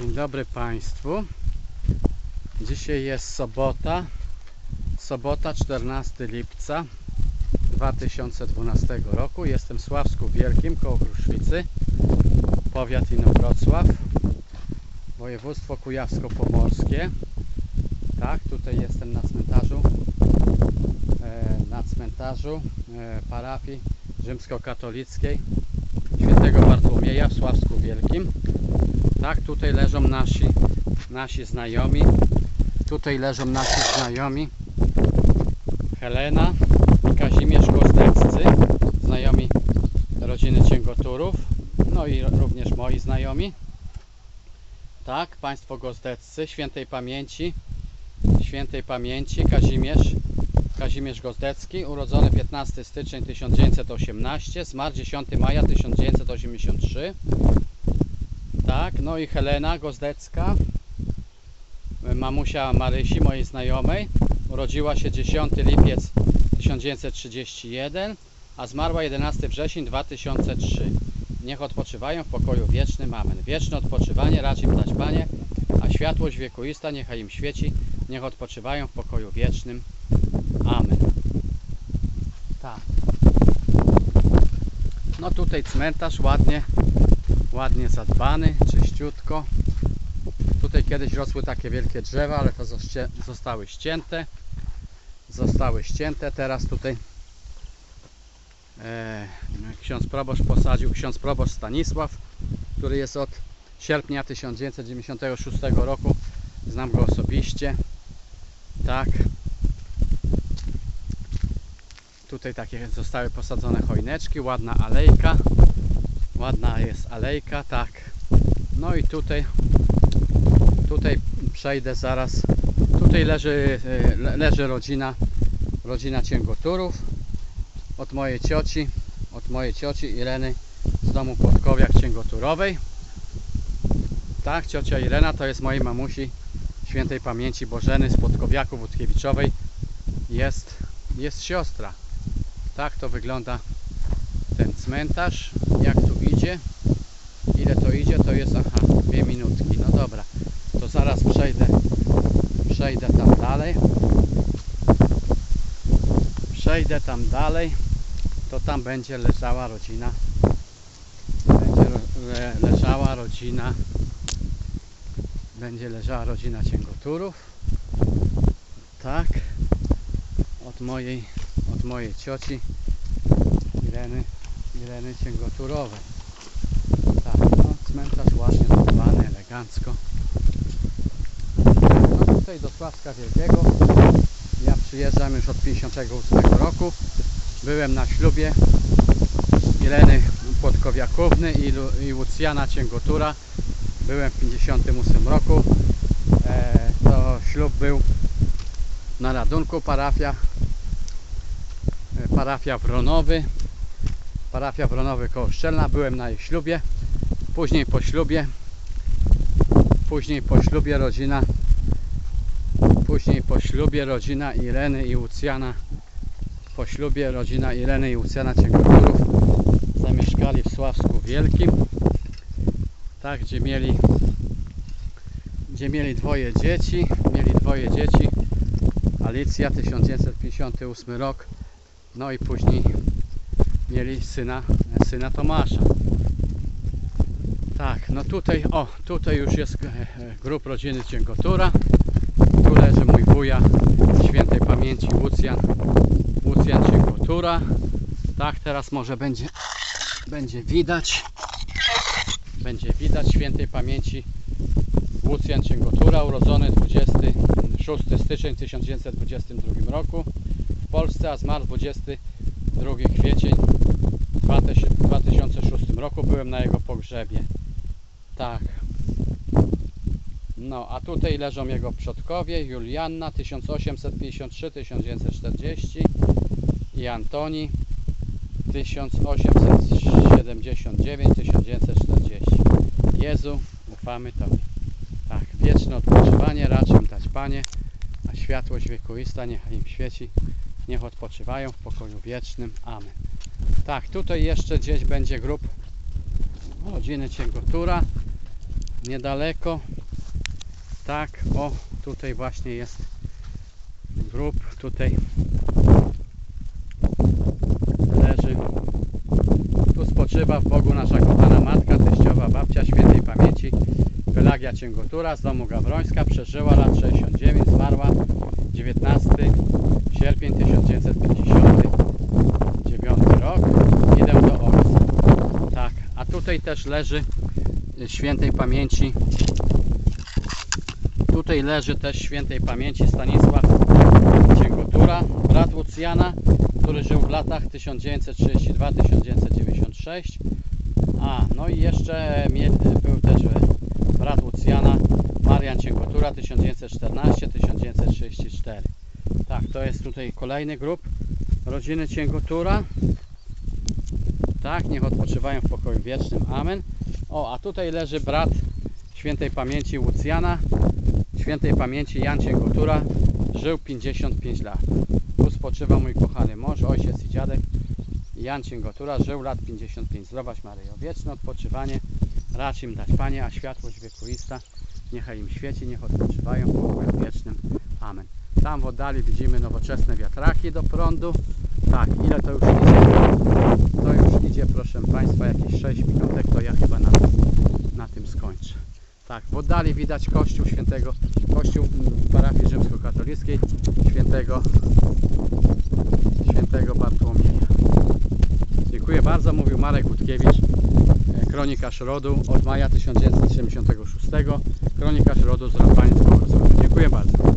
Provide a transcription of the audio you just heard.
Dzień dobry Państwu. Dzisiaj jest sobota. Sobota 14 lipca 2012 roku. Jestem w Sławsku Wielkim koło Kruszwicy. Powiat Inowrocław. Województwo Kujawsko-Pomorskie. Tak, tutaj jestem na cmentarzu. E, na cmentarzu e, parafii rzymskokatolickiej świętego Bartłomieja w Sławsku Wielkim. Tak, tutaj leżą nasi, nasi znajomi. Tutaj leżą nasi znajomi. Helena i Kazimierz Gozdeccy, znajomi rodziny Cięgoturów. No i również moi znajomi. Tak, państwo Gozdeccy, świętej pamięci. Świętej pamięci Kazimierz Kazimierz Gozdecki, urodzony 15 stycznia 1918, zmarł 10 maja 1983. Tak, no i Helena Gozdecka, mamusia Marysi, mojej znajomej, urodziła się 10 lipiec 1931, a zmarła 11 wrzesień 2003. Niech odpoczywają w pokoju wiecznym. Amen. Wieczne odpoczywanie racz im dać Panie, a światłość wiekuista niechaj im świeci. Niech odpoczywają w pokoju wiecznym. Amen. Tak. No tutaj cmentarz ładnie, ładnie zadbany, czyściutko. Tutaj kiedyś rosły takie wielkie drzewa, ale to zostały ścięte. Zostały ścięte. Teraz tutaj e, ksiądz proboszcz posadził, ksiądz proboszcz Stanisław, który jest od sierpnia 1996 roku. Znam go osobiście. Tak. Tutaj takie zostały posadzone choineczki, ładna alejka. Ładna jest alejka, tak. No i tutaj tutaj przejdę zaraz. Tutaj leży, e, le- leży rodzina rodzina Cięgoturów od mojej cioci, od mojej cioci Ireny z domu Płotkowiak Cięgoturowej. Tak, ciocia Irena to jest mojej mamusi świętej pamięci Bożeny z Płotkowiaku Wódkiewiczowej. Jest, jest siostra. Tak to wygląda ten cmentarz. Jak tu idzie? Ile to idzie? To jest, aha, dwie minutki. No dobra, to zaraz przejdę, przejdę tam dalej. Przejdę tam dalej, to tam będzie leżała rodzina. Będzie le, leżała rodzina. Będzie leżała rodzina Cięgoturów. Tak. Od mojej, od mojej cioci Ireny, Ireny Cięgoturowej. Tak, no cmentarz ładnie zadbany, elegancko. No tutaj do Sławska Wielkiego ja przyjeżdżam już od 58 roku. Byłem na ślubie Ireny Płotkowiakówny i, Lu- i Lucjana Cięgotura. Byłem w 58 roku. E, to ślub był na radunku parafia e, parafia Wronowy parafia Wronowy koło Szczelna. Byłem na ich ślubie. Później po ślubie. Później po ślubie rodzina. Później po ślubie rodzina Ireny i Lucjana. Po ślubie rodzina Ireny i Lucjana Cięgoturów zamieszkali w Sławsku Wielkim. Tak, gdzie mieli gdzie mieli dwoje dzieci. Mieli dwoje dzieci. Alicja 1958 rok. No i później mieli syna syna Tomasza. Tak, no tutaj o, tutaj już jest e, e, grób rodziny Cięgotura tu leży mój wuja świętej pamięci Łucjan Łucjan Cięgotura tak, teraz może będzie będzie widać. Będzie widać świętej pamięci Łucjan Cięgotura, urodzony 26 stycznia 1922 roku w Polsce, a zmarł 22 kwiecień 2006 roku. Byłem na jego pogrzebie. Tak. No, a tutaj leżą jego przodkowie, Julianna 1853-1940 i Antoni 1879-1940. Jezu, ufamy Tobie. Tak, wieczne odpoczywanie raczej dać Panie, a światłość wiekuista niech im świeci, niech odpoczywają w pokoju wiecznym. Amen. Tak, tutaj jeszcze gdzieś będzie grób rodziny Cięgotura. niedaleko. Tak, o, tutaj właśnie jest grób, tutaj leży. Tu spoczywa w Bogu nasza kochana matka, teściowa babcia świętej pamięci Pelagia Cięgotura z domu Gawrońska. Przeżyła lat 69, zmarła 19 sierpień 1959 rok. Idę do ojca. Tak, a tutaj też leży y, świętej pamięci Tutaj leży też świętej pamięci Stanisław Cięgotura, brat Lucjana, który żył w latach 1932-1996. A, no i jeszcze był też e, brat Lucjana, Marian Cięgotura 1914-1934. Tak, to jest tutaj kolejny grup rodziny Cięgotura. Tak, niech odpoczywają w pokoju wiecznym. Amen. O, a tutaj leży brat świętej pamięci Lucjana, świętej pamięci Jan Cięgotura. Żył 55 lat. Tu spoczywa mój kochany mąż, ojciec i dziadek Jan Cięgotura. Żył lat 55. Zdrowaś Maryjo. Wieczne odpoczywanie racz im dać Panie, a światłość wiekuista niechaj im świeci, niech odpoczywają w pokoju wiecznym. Amen. Tam w oddali widzimy nowoczesne wiatraki do prądu. Tak, ile to już idzie? Proszę Państwa, jakieś 6 minutek, to ja chyba na, na tym skończę. Tak, w oddali widać kościół świętego, kościół parafii rzymskokatolickiej świętego, świętego Bartłomieja. Dziękuję bardzo, mówił Marek Budkiewicz, e, kronikarz rodu od maja 1976, kronikarz rodu z Rampanic Dziękuję bardzo.